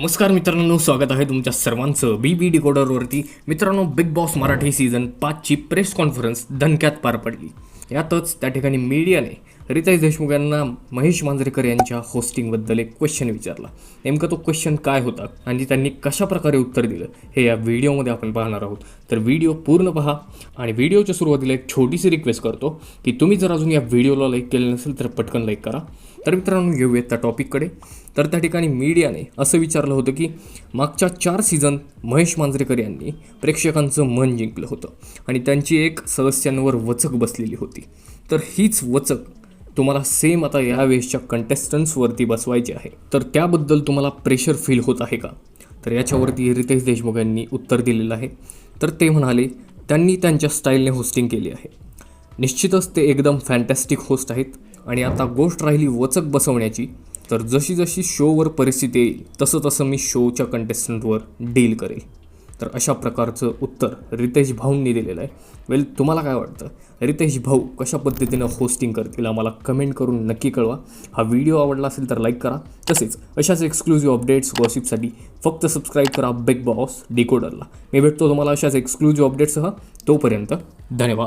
नमस्कार मित्रांनो स्वागत आहे तुमच्या सर्वांचं बी बी डिकोडरवरती मित्रांनो बिग बॉस मराठी सीझन पाचची प्रेस कॉन्फरन्स धनक्यात पार पडली. यातच त्या ठिकाणी मीडियाने रितेश देशमुख यांना महेश मांजरेकर यांच्या होस्टिंगबद्दल एक क्वेश्चन विचारला. नेमका तो क्वेश्चन काय होता आणि त्यांनी कशाप्रकारे उत्तर दिलं हे या व्हिडिओमध्ये आपण पाहणार आहोत. तर व्हिडिओ पूर्ण पहा आणि व्हिडिओच्या सुरुवातीला एक छोटीशी रिक्वेस्ट करतो की तुम्ही जर अजून या व्हिडिओला लाईक केलं नसेल तर पटकन लाईक करा. तर मित्रांनो येऊयात त्या टॉपिककडे तर त्या ठिकाणी मीडियाने असं विचार विचारलं होतं की मागच्या चार सीझन महेश मांजरेकर यांनी प्रेक्षकांचं मन जिंकलं होतं आणि त्यांची एक सदस्यांवर वचक बसलेली होती. तर हीच वचक तुम्हाला सेम आता यावेळेसच्या कंटेस्टंट्सवरती बसवायची आहे. तर त्याबद्दल तुम्हाला प्रेशर फील होत आहे का? तर याच्यावरती रितेश देशमुख यांनी उत्तर दिलेलं आहे. तर ते म्हणाले त्यांनी त्यांच्या स्टाईलने होस्टिंग केली आहे. निश्चितच ते एकदम फॅन्टॅस्टिक होस्ट आहेत आणि आता गोष्ट राहिली वचक बसवण्याची तर जशी जशी शोवर परिस्थिती येईल तसं तसं मी शोच्या कंटेस्टंटवर डील करेल. तर अशा प्रकारचं उत्तर रितेश भाऊंनी दिलेलं आहे. वेल तुम्हाला काय वाटतं? रितेश भाऊ कशा पद्धतीनं होस्टिंग करतील आम्हाला कमेंट करून नक्की कळवा. हा व्हिडिओ आवडला असेल तर लाईक करा. तसेच अशाच एक्सक्लुझिव्ह अपडेट्स गॉसिपसाठी फक्त सबस्क्राईब करा बिग बॉस डिकोडरला मी भेटतो तुम्हाला अशाच एक्सक्लुझिव्ह अपडेट्ससह तोपर्यंत धन्यवाद.